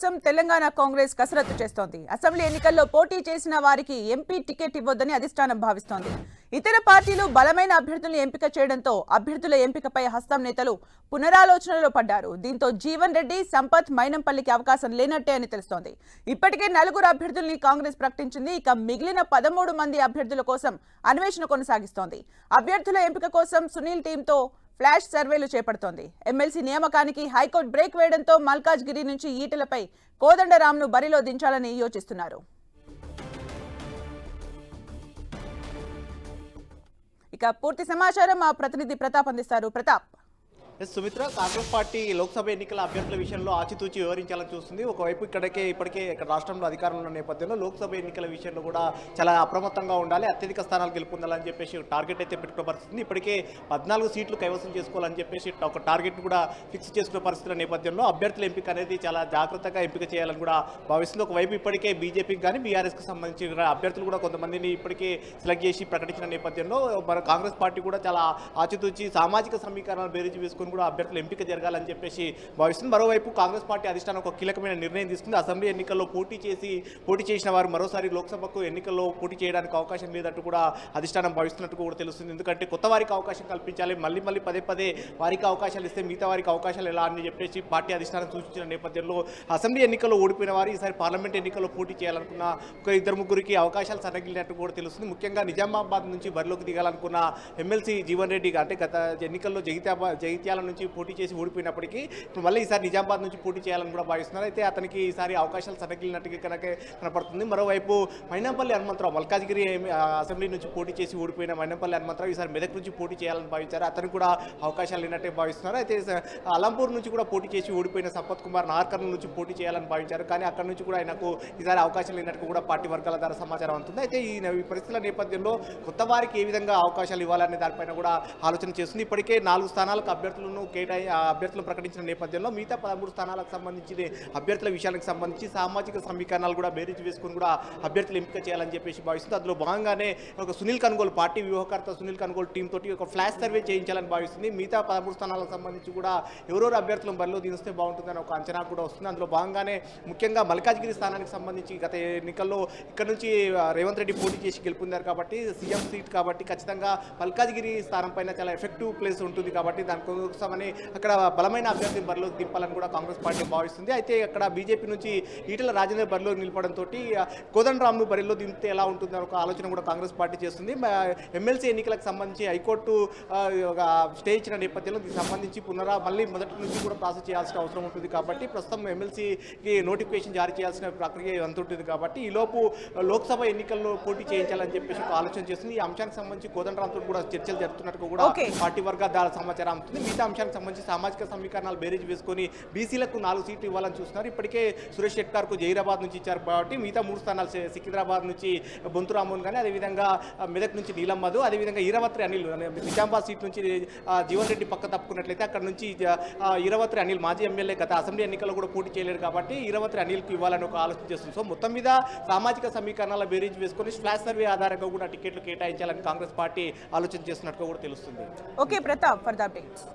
కోసం తెలంగాణ కాంగ్రెస్ కసరత్తు చేస్తోంది. అసెంబ్లీ ఎన్నికల్లో పోటీ చేసిన వారికి ఎంపీ టికెట్ ఇవ్వొద్దని అధిష్టానం భావిస్తోంది. ఇతర పార్టీలు బలమైన అభ్యర్థులను ఎంపిక చేయడంతో అభ్యర్థుల ఎంపికపై హస్తం నేతలు పునరాలోచనలో పడ్డారు. దీంతో జీవన్ రెడ్డి సంపత్ మైనంపల్లికి అవకాశం లేనట్టే అని తెలుస్తోంది. ఇప్పటికే నలుగురు అభ్యర్థుల్ని కాంగ్రెస్ ప్రకటించింది. ఇక మిగిలిన పదమూడు మంది అభ్యర్థుల కోసం అన్వేషణ కొనసాగిస్తోంది. అభ్యర్థుల ఎంపిక కోసం సునీల్ టీంతో ఫ్లాష్ సర్వేలు చేపడుతోంది. ఎమ్మెల్సీ నియామకానికి హైకోర్టు బ్రేక్ వేయడంతో మల్కాజ్గిరి నుంచి ఈటలపై కోదండరాంను బరిలో దించాలని యోచిస్తున్నారు. ఇక పూర్తి సమాచారం మా ప్రతినిధి ప్రతాప్ అందిస్తారు. ప్రతాప్ సుమిత్ర కాంగ్రెస్ పార్టీ లోక్సభ ఎన్నికల అభ్యర్థుల విషయంలో ఆచితూచి వివరించాలని చూస్తుంది. ఒకవైపు ఇక్కడికే ఇప్పటికే ఇక్కడ రాష్ట్రంలో అధికారంలో నేపథ్యంలో లోక్సభ ఎన్నికల విషయంలో కూడా చాలా అప్రమత్తంగా ఉండాలి అత్యధిక స్థానాలు గెలుపొందాలని చెప్పేసి టార్గెట్ అయితే పెట్టుకున్న పరిస్థితి. ఇప్పటికే పద్నాలుగు సీట్లు కైవసం చేసుకోవాలని చెప్పేసి ఒక టార్గెట్ కూడా ఫిక్స్ చేసుకున్న పరిస్థితుల నేపథ్యంలో అభ్యర్థుల ఎంపిక అనేది చాలా జాగ్రత్తగా ఎంపిక చేయాలని కూడా భావిస్తుంది. ఒకవైపు ఇప్పటికే బీజేపీకి కానీ బీఆర్ఎస్కి సంబంధించిన అభ్యర్థులు కూడా కొంతమందిని ఇప్పటికే సెలెక్ట్ చేసి ప్రకటించిన నేపథ్యంలో మన కాంగ్రెస్ పార్టీ కూడా చాలా ఆచితూచి సామాజిక సమీకరణాలు బేరీజు వేసుకుని కూడా అభ్యర్థులు ఎంపిక జరగాలని చెప్పేసి భావిస్తుంది. మరోవైపు కాంగ్రెస్ పార్టీ అధిష్టానం ఒక కీలకమైన నిర్ణయం తీసుకుంది. అసెంబ్లీ ఎన్నికల్లో పోటీ చేసి పోటీ చేసిన వారు మరోసారి లోక్సభకు ఎన్నికల్లో పోటీ చేయడానికి అవకాశం లేదంటూ కూడా అధిష్టానం భావిస్తున్నట్టు కూడా తెలుస్తుంది. ఎందుకంటే కొత్త వారికి అవకాశం కల్పించాలి మళ్ళీ మళ్ళీ పదే పదే వారికి అవకాశాలు ఇస్తే మిగతా వారికి అవకాశాలు ఎలా అని చెప్పేసి పార్టీ అధిష్టానం సూచించిన నేపథ్యంలో అసెంబ్లీ ఎన్నికల్లో ఓడిపోయిన వారు ఈసారి పార్లమెంట్ ఎన్నికల్లో పోటీ చేయాలనుకున్న ఒక ఇద్దరు ముగ్గురికి అవకాశాలు సన్నగిలినట్టు కూడా తెలుస్తుంది. ముఖ్యంగా నిజామాబాద్ నుంచి బరిలోకి దిగాలనుకున్న ఎమ్మెల్సీ జీవన్ రెడ్డి అంటే గత ఎన్నికల్లో జగిత్యాబా జగిత్యాల నుంచి పోటీ చేసి ఓడిపోయినప్పటికీ ఇప్పుడు మళ్ళీ ఈసారి నిజామాబాద్ నుంచి పోటీ చేయాలని కూడా భావిస్తున్నారు. అయితే అతనికి ఈసారి అవకాశాలు సడగిలినట్టుగా కనుక కనపడుతుంది. మరోవైపు మైనంపల్లి హనుమంతరావు మల్కాజ్గిరి అసెంబ్లీ నుంచి పోటీ చేసి ఓడిపోయిన మైనంపల్లి హనుమంతరావు ఈసారి మెదక్ నుంచి పోటీ చేయాలని భావించారు. అతను కూడా అవకాశాలు లేనట్టే భావిస్తున్నారు. అయితే అలంపూర్ నుంచి కూడా పోటీ చేసి ఓడిపోయిన సంపత్ కుమార్ నార్కర్నూల్ నుంచి పోటీ చేయాలని భావించారు. కానీ అక్కడ నుంచి కూడా ఆయనకు ఈసారి అవకాశం లేనట్టు కూడా పార్టీ వర్గాల ద్వారా సమాచారం అందుతుంది. అయితే ఈ పరిస్థితుల నేపథ్యంలో కొత్త వారికి ఏ విధంగా అవకాశాలు ఇవ్వాలనే దానిపైన కూడా ఆలోచన చేస్తుంది. ఇప్పటికే నాలుగు స్థానాలకు స్థానాలను కేటాయి ఆ అభ్యర్థులను ప్రకటించిన నేపథ్యంలో మిగతా పదమూడు స్థానాలకు సంబంధించి అభ్యర్థుల విషయాలకు సంబంధించి సామాజిక సమీకరణాలు కూడా బేరీజ్ వేసుకుని కూడా అభ్యర్థులు ఎంపిక చేయాలని చెప్పేసి భావిస్తుంది. అందులో భాగంగానే ఒక సునీల్ కనుగోలు పార్టీ వ్యూహకర్త సునీల్ కనుగోలు టీం తోటి ఒక ఫ్లాష్ సర్వే చేయించాలని భావిస్తుంది. మిగతా పదమూడు స్థానాలకు సంబంధించి కూడా ఎవరెవరు అభ్యర్థులను బరిలో దిగిస్తే బాగుంటుందని ఒక అంచనా కూడా వస్తుంది. అందులో భాగంగానే ముఖ్యంగా మల్కాజ్గిరి స్థానానికి సంబంధించి గత ఎన్నికల్లో ఇక్కడ నుంచి రేవంత్ రెడ్డి పోటీ చేసి గెలుపొందారు కాబట్టి సీఎం సీట్ కాబట్టి ఖచ్చితంగా మల్కాజ్గిరి స్థానం పైన చాలా ఎఫెక్టివ్ ప్లేస్ ఉంటుంది కాబట్టి దానికోసమని అక్కడ బలమైన అభ్యర్థిని బరిలో దింపాలని కూడా కాంగ్రెస్ పార్టీ భావిస్తుంది. అయితే అక్కడ బీజేపీ నుంచి ఈటల రాజేందర్ బరిలో నిలపడంతో కోదండరామ్ను బరిలో దింపితే ఎలా ఉంటుందని ఒక ఆలోచన కూడా కాంగ్రెస్ పార్టీ చేస్తుంది. ఎమ్మెల్సీ ఎన్నికలకు సంబంధించి హైకోర్టు స్టే ఇచ్చిన నేపథ్యంలో దీనికి సంబంధించి పునరా మళ్ళీ మొదటి నుంచి కూడా ప్రాసెస్ చేయాల్సిన అవసరం ఉంటుంది కాబట్టి ప్రస్తుతం ఎమ్మెల్సీకి నోటిఫికేషన్ జారీ చేయాల్సిన ప్రక్రియ ఎంత ఉంటుంది కాబట్టి ఈలోపు లోక్సభ ఎన్నికల్లో పోటీ చేయించాలని చెప్పేసి ఒక ఆలోచన చేస్తుంది. ఈ అంశానికి సంబంధించి కోదండరాంతో కూడా చర్చలు జరుపుతున్నట్టు కూడా. పార్టీ వర్గాల సమాచారం అందుతుంది. మిగతా అంశానికి సంబంధించి సామాజిక సమీకరణాలు బేరీజ్ వేసుకొని బీసీలకు నాలుగు సీట్లు ఇవ్వాలని చూస్తున్నారు. ఇప్పటికే సురేష్ షెట్కార్కు జైరాబాద్ నుంచి ఇచ్చారు కాబట్టి మిగతా మూడు స్థానాలు సికింద్రాబాద్ నుంచి బొంతురామోహన్ కానీ అదేవిధంగా మెదక్ నుంచి నీలమ్మధు అదేవిధంగా ఈరవత్రి అనిల్ నిజామాబాద్ సీట్ నుంచి జీవన్ రెడ్డి పక్క తప్పుకున్నట్లయితే అక్కడ నుంచి ఈరవత్రి అనిల్ మాజీ ఎమ్మెల్యే గత అసెంబ్లీ ఎన్నికల్లో కూడా పోటీ చేయలేరు కాబట్టి ఈరవత్రి అనిల్కి ఇవ్వాలని ఒక ఆలోచన చేస్తుంది. సో మొత్తం మీద సామాజిక సమీకరణాల బేరీజ్ వేసుకొని ఫ్లాష్ సర్వే ఆధారంగా కూడా టికెట్లు కేటాయించాలని కాంగ్రెస్ పార్టీ ఆలోచన చేస్తున్నట్టుగా కూడా తెలుస్తుంది. Okay Pratap for the updates.